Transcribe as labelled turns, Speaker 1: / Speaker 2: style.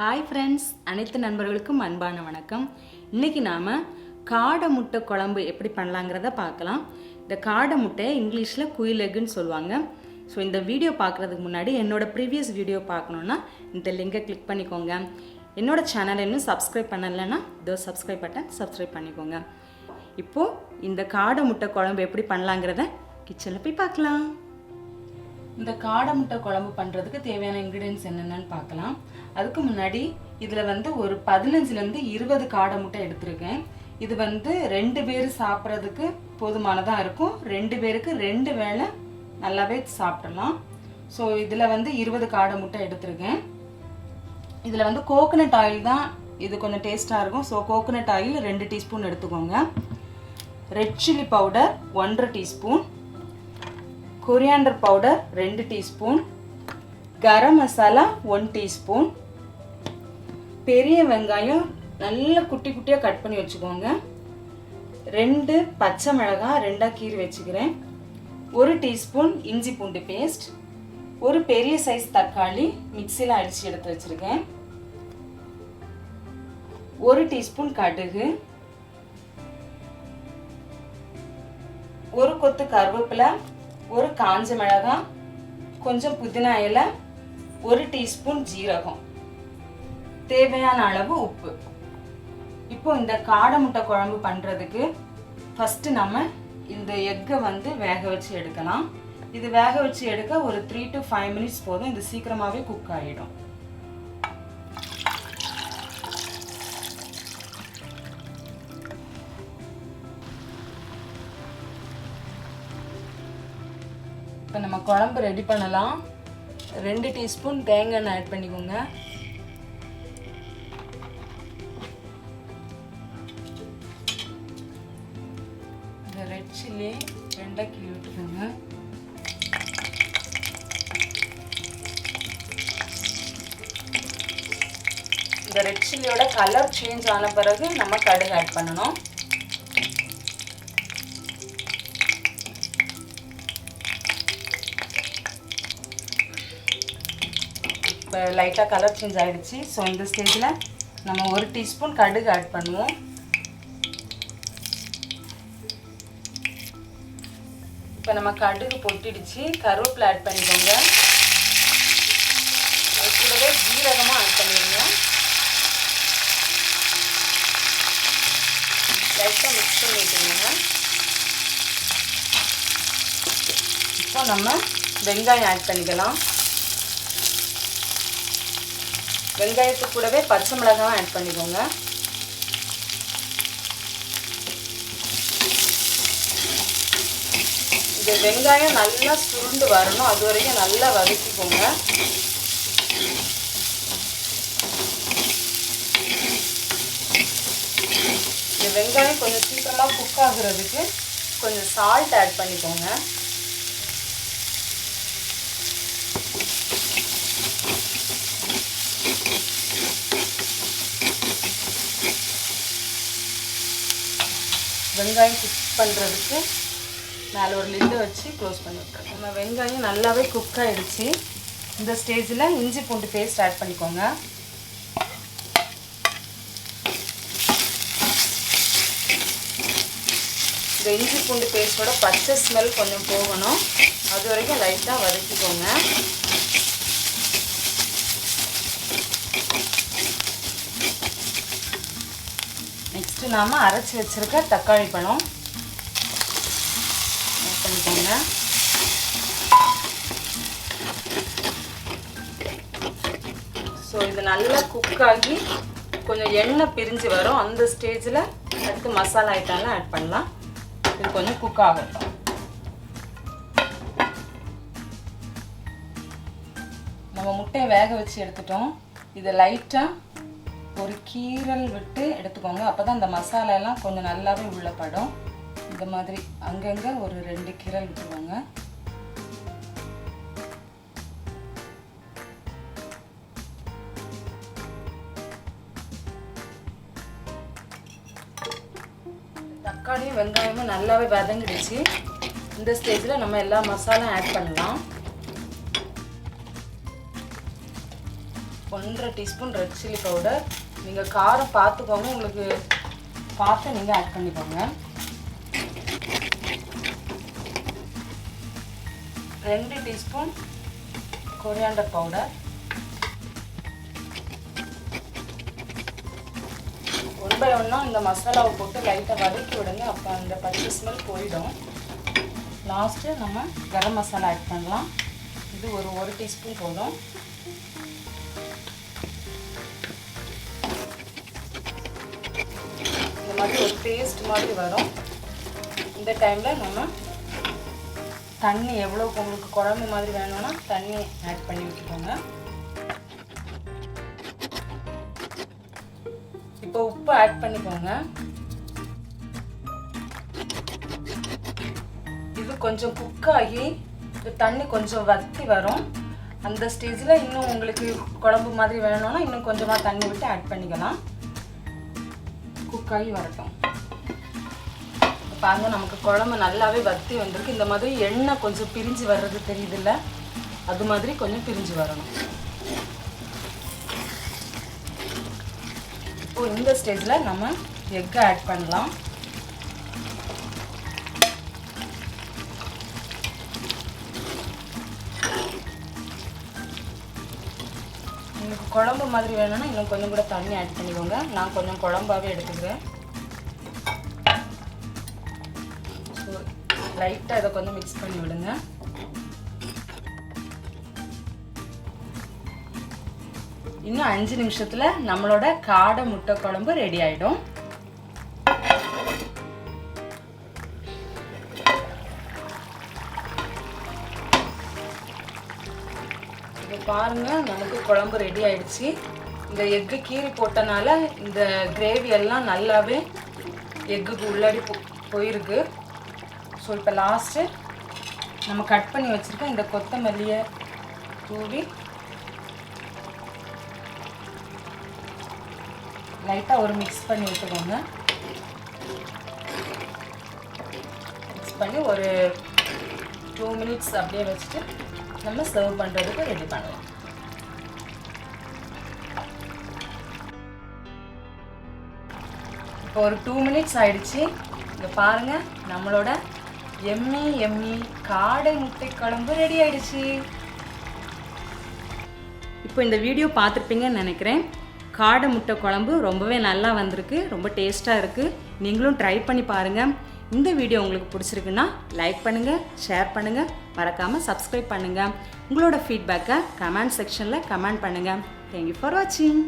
Speaker 1: Hi friends அனைத்து நண்பர்களுக்கும் அன்பான வணக்கம். இன்னைக்கு நாம் காடை முட்டை குழம்பு எப்படி பண்ணலாங்கிறத பார்க்கலாம். இந்த காடை முட்டையை இங்கிலீஷில் குயில் எக்குன்னு சொல்லுவாங்க. ஸோ இந்த வீடியோ பார்க்குறதுக்கு முன்னாடி என்னோட ப்ரீவியஸ் வீடியோ பார்க்கணுன்னா இந்த லிங்கை கிளிக் பண்ணிக்கோங்க. என்னோடய சேனலை இன்னும் சப்ஸ்கிரைப் பண்ணலைன்னா இதோ சப்ஸ்கிரைப் பட்டன் சப்ஸ்கிரைப் பண்ணிக்கோங்க. இப்போது இந்த காடை முட்டை குழம்பு எப்படி பண்ணலாங்கிறத கிச்சனில் போய் பார்க்கலாம். இந்த காடை முட்டை குழம்பு பண்ணுறதுக்கு தேவையான இன்க்ரீடியன்ஸ் என்னென்னு பார்க்கலாம். அதுக்கு முன்னாடி இதில் வந்து ஒரு பதினஞ்சுலேருந்து இருபது காடை முட்டை எடுத்திருக்கேன். இது வந்து ரெண்டு பேர் சாப்பிட்றதுக்கு போதுமானதாக இருக்கும். ரெண்டு பேருக்கு ரெண்டு வேளை நல்லாவே சாப்பிடலாம். ஸோ இதில் வந்து இருபது காடை முட்டை எடுத்திருக்கேன். இதில் வந்து கோகனட் ஆயில் தான் இது கொஞ்சம் டேஸ்ட்டாக இருக்கும். ஸோ கோகனட் ஆயில் ரெண்டு டீஸ்பூன் எடுத்துக்கோங்க. ரெட் சில்லி பவுடர் ஒன்றரை டீஸ்பூன் கொரியாண்டர் பவுடர் ரெண்டு teaspoon garam masala one teaspoon பெரிய வெங்காயம் நல்லா குட்டி குட்டியாக கட் பண்ணி வச்சுக்கோங்க. ரெண்டு பச்சை மிளகாய் ரெண்டாக கீறி வச்சுக்கிறேன். ஒரு டீஸ்பூன் இஞ்சி பூண்டு பேஸ்ட் ஒரு பெரிய சைஸ் தக்காளி மிக்சியில் அடித்து எடுத்து வச்சுருக்கேன். ஒரு டீஸ்பூன் கடுகு. ஒரு கொத்து கருவேப்பிலை ஒரு காஞ்ச மிளகாய் கொஞ்சம் புதினா இலை ஒரு டீஸ்பூன் ஜீரகம். தேவையான அளவு உப்பு. இப்போ இந்த காடை முட்டை குழம்பு பண்ணுறதுக்கு ஃபஸ்ட்டு நம்ம இந்த எக்கை வந்து வேக வச்சு எடுக்கலாம். இது வேக வச்சு எடுக்க ஒரு த்ரீ டு ஃபைவ் மினிட்ஸ் போதும். இது சீக்கிரமாகவே குக் ஆகிடும் குழம்பு ரெடி பண்ணலாம். ரெண்டு டீஸ்பூன் தேங்காய் எண்ணெய் ஆட் பண்ணிக்கோங்க. இந்த ரெட் சில்லி ரெண்டாக கிளி விட்டுக்கோங்க. இந்த ரெட் சில்லியோட கலர் சேஞ்ச் ஆன பிறகு நம்ம கடுகு ஆட் பண்ணணும். இப்போ லைட்டாக கலர் சேஞ்ச் ஆகிடுச்சு ஸோ இந்த ஸ்டேஜில் நம்ம ஒரு டீஸ்பூன் கடுகு ஆட் பண்ணுவோம். இப்போ நம்ம கடுகு பொட்டிடுச்சு. கருவேப்பிலை ஆட் பண்ணிக்கோங்க. அது கூடவே ஜீரகமாக ஆட் பண்ணிடுங்க. லைட்டாக மிக்ஸ் பண்ணிட்டுருங்க இப்போ நம்ம வெங்காயம் ஆட் பண்ணிக்கலாம். வெங்காயத்துக்கு கூடவே பச்சை மிளகாவும் ஆட் பண்ணிக்கோங்க. இந்த வெங்காயம் நல்லா சுருண்டு வரணும். அது வரைக்கும் நல்லா வதக்கிக்கோங்க. இந்த வெங்காயம் கொஞ்சம் சீக்கிரமாக குக் ஆகுறதுக்கு கொஞ்சம் சால்ட் ஆட் பண்ணிக்கோங்க. வெங்காயம் குக் பண்ணுறதுக்கு மேலே ஒரு லிட்டு வச்சு க்ளோஸ் பண்ணி விட்டுறோம். நம்ம வெங்காயம் நல்லாவே குக் ஆகிடுச்சு இந்த ஸ்டேஜில் இஞ்சி பூண்டு பேஸ்ட் ஆட் பண்ணிக்கோங்க. இந்த இஞ்சி பூண்டு பேஸ்ட்டோட பச்சை ஸ்மெல் கொஞ்சம் போகணும். அது வரைக்கும் லைட்டாக வதக்கிக்கோங்க. நெக்ஸ்ட்டு நாம் அரைச்சி வச்சுருக்க தக்காளி பழம். ஆட் பண்ணிக்கோங்க. ஸோ இது நல்லா குக் ஆகி கொஞ்சம் எண்ணெய் பிரிஞ்சு வரும். அந்த ஸ்டேஜில் அடுத்து மசாலா ஐட்டம்லாம் ஆட் பண்ணலாம். இது கொஞ்சம் குக் ஆகட்டும். நம்ம முட்டையை வேக வச்சு எடுத்துட்டோம். இதை லைட்டாக ஒரு கீரல் விட்டு எடுத்துக்கோங்க. அப்போ தான் அந்த மசாலா எல்லாம் கொஞ்சம் நல்லாவே உள்ள படும். இந்த மாதிரி அங்கங்கே ஒரு ரெண்டு கீரல் விட்டுருவாங்க தக்காளியும் வெங்காயமும் நல்லாவே வதங்கிடுச்சு. இந்த ஸ்டேஜில் நம்ம எல்லா மசாலாம் ஆட் பண்ணலாம். ஒன்றரை டீஸ்பூன் ரெட் சில்லி பவுடர் நீங்கள் காரம் பார்த்துக்கோங்க. உங்களுக்கு பார்த்து நீங்கள் ஆட் பண்ணிக்கோங்க. ரெண்டு teaspoon coriander powder one by ஒன்றா இந்த மசாலாவை போட்டு லைட்டாக வதக்கி விடுங்க. அப்போ அந்த பச்சை ஸ்மெல் போயிடும். லாஸ்ட்டு நம்ம கரம் மசாலா ஆட் பண்ணலாம். இது ஒரு ஒரு டீஸ்பூன் போதும். மாதிரி ஒரு பேஸ்ட் மாதிரி வரும். இந்த டைமில் நம்ம தண்ணி எவ்வளோ உங்களுக்கு குழம்பு மாதிரி வேணும்னா தண்ணி ஆட் பண்ணி விட்டுக்கோங்க இப்போ உப்பு ஆட் பண்ணிக்கோங்க. இது கொஞ்சம் குக் ஆகி இது தண்ணி கொஞ்சம் வத்தி வரும். அந்த ஸ்டேஜில் இன்னும் உங்களுக்கு குழம்பு மாதிரி வேணும்னா இன்னும் கொஞ்சமாக தண்ணி விட்டு ஆட் பண்ணிக்கலாம். குக்காகி வரட்டும். பாருங்க நமக்கு குழம்பு நல்லாவே வத்தி வந்திருக்கு. இந்த மாதிரி எண்ணெய் கொஞ்சம் பிரிஞ்சு வர்றது தெரியுதுல்ல? அது மாதிரி கொஞ்சம் பிரிஞ்சு வரணும். இப்போ இந்த ஸ்டேஜில் நம்ம எக்கை ஆட் பண்ணலாம். உங்களுக்கு குழம்பு மாதிரி வேணும்னா இன்னும் கொஞ்சம் கூட தண்ணி ஆட் பண்ணிக்கோங்க. நான் கொஞ்சம் குழம்பாகவே எடுத்துக்கிறேன். ஸோ லைட்டாக இதை கொஞ்சம் மிக்ஸ் பண்ணி விடுங்க. இன்னும் அஞ்சு நிமிஷத்தில் நம்மளோட காடை முட்டை குழம்பு ரெடி ஆகிடும் பாருங்கள் நமக்கு குழம்பு ரெடி ஆயிடுச்சு. இந்த எக்கு கீறி போட்டனால இந்த கிரேவி எல்லாம் நல்லாவே எக்குக்கு உள்ளாடி போ போயிருக்கு. ஸோ இப்போ லாஸ்ட்டு நம்ம கட் பண்ணி வச்சுருக்க இந்த கொத்தமல்லியை தூவி லைட்டாக ஒரு மிக்ஸ் பண்ணி விட்டுக்கோங்க மிக்ஸ் பண்ணி ஒரு டூ மினிட்ஸ் அப்படியே வச்சுட்டு நம்ம சர்வ் பண்ணுறதுக்கு ரெடி பண்ணலாம். இப்போ ஒரு டூ மினிட்ஸ் ஆயிடுச்சு. இங்கே பாருங்க நம்மளோட எம்மி எம்மி காடை முட்டை குழம்பு ரெடி ஆயிடுச்சு. இப்போ இந்த வீடியோ பார்த்துருப்பீங்கன்னு நினைக்கிறேன். காடை முட்டை குழம்பு ரொம்பவே நல்லா வந்திருக்கு ரொம்ப டேஸ்ட்டாக இருக்குது நீங்களும் ட்ரை பண்ணி பாருங்கள் இந்த வீடியோ உங்களுக்கு பிடிச்சிருக்குன்னா லைக் பண்ணுங்கள் ஷேர் பண்ணுங்கள் மறக்காமல் சப்ஸ்கிரைப் பண்ணுங்கள் உங்களோட ஃபீட்பேக்கை கமெண்ட் செக்ஷனில் கமெண்ட் பண்ணுங்கள் தேங்க்யூ ஃபார் வாட்சிங்